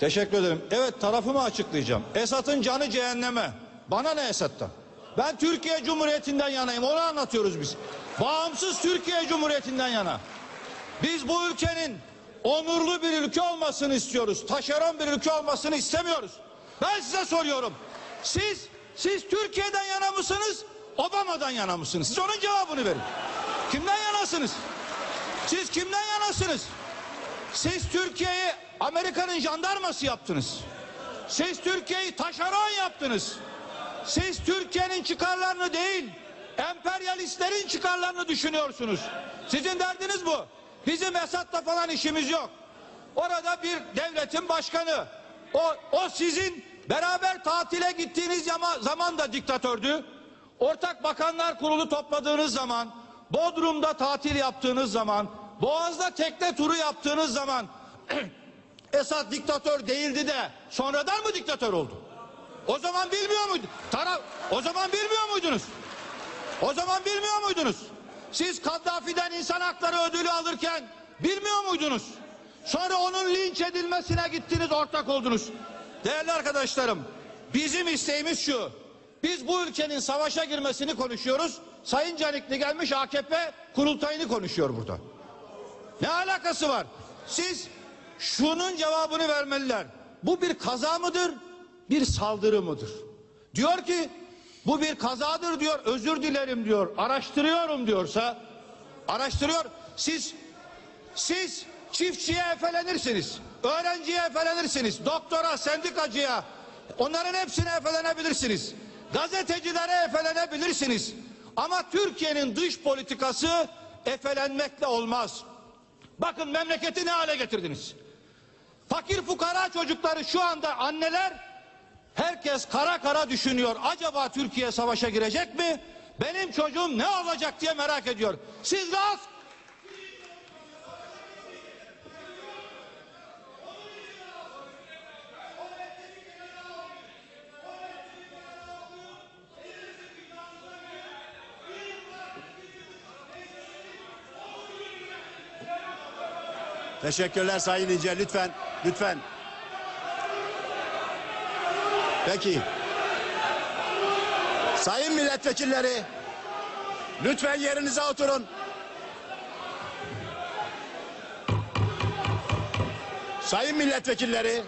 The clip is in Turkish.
Teşekkür ederim. Evet tarafımı açıklayacağım. Esat'ın canı cehenneme. Bana ne Esat'tan? Ben Türkiye Cumhuriyeti'nden yanayım. Onu anlatıyoruz biz. Bağımsız Türkiye Cumhuriyeti'nden yana. Biz bu ülkenin onurlu bir ülke olmasını istiyoruz. Taşeron bir ülke olmasını istemiyoruz. Ben size soruyorum. Siz siz Türkiye'den yana mısınız? Obama'dan yana mısınız? Siz onun cevabını verin. Kimden yanasınız? Siz kimden yanasınız? Siz Türkiye'yi Amerika'nın jandarması yaptınız. Siz Türkiye'yi taşeron yaptınız. Siz Türkiye'nin çıkarlarını değil, emperyalistlerin çıkarlarını düşünüyorsunuz. Sizin derdiniz bu. Bizim Esad'la falan işimiz yok. Orada bir devletin başkanı. O, o sizin beraber tatile gittiğiniz zaman da diktatördü. Ortak Bakanlar Kurulu topladığınız zaman, Bodrum'da tatil yaptığınız zaman, Boğaz'da tekne turu yaptığınız zaman Esad diktatör değildi de sonradan mı diktatör oldu? O zaman bilmiyor muydu? Taraf, o zaman bilmiyor muydunuz? O zaman bilmiyor muydunuz? Siz Kaddafi'den insan hakları ödülü alırken bilmiyor muydunuz? Sonra onun linç edilmesine gittiniz ortak oldunuz. Değerli arkadaşlarım bizim isteğimiz şu. Biz bu ülkenin savaşa girmesini konuşuyoruz. Sayın Canikli gelmiş AKP kurultayını konuşuyor burada. Ne alakası var? Siz şunun cevabını vermeliler. Bu bir kaza mıdır? Bir saldırı mıdır? Diyor ki bu bir kazadır diyor. Özür dilerim diyor. Araştırıyorum diyorsa araştırıyor. Siz siz çiftçiye efelenirsiniz. Öğrenciye efelenirsiniz. Doktora, sendikacıya onların hepsine efelenebilirsiniz. Gazetecilere efelenebilirsiniz. Ama Türkiye'nin dış politikası efelenmekle olmaz. Bakın memleketi ne hale getirdiniz. Fakir fukara çocukları şu anda anneler herkes kara kara düşünüyor. Acaba Türkiye savaşa girecek mi? Benim çocuğum ne olacak diye merak ediyor. Siz rahat Teşekkürler Sayın İnce. Lütfen, lütfen. Peki. Sayın milletvekilleri, lütfen yerinize oturun. Sayın milletvekilleri,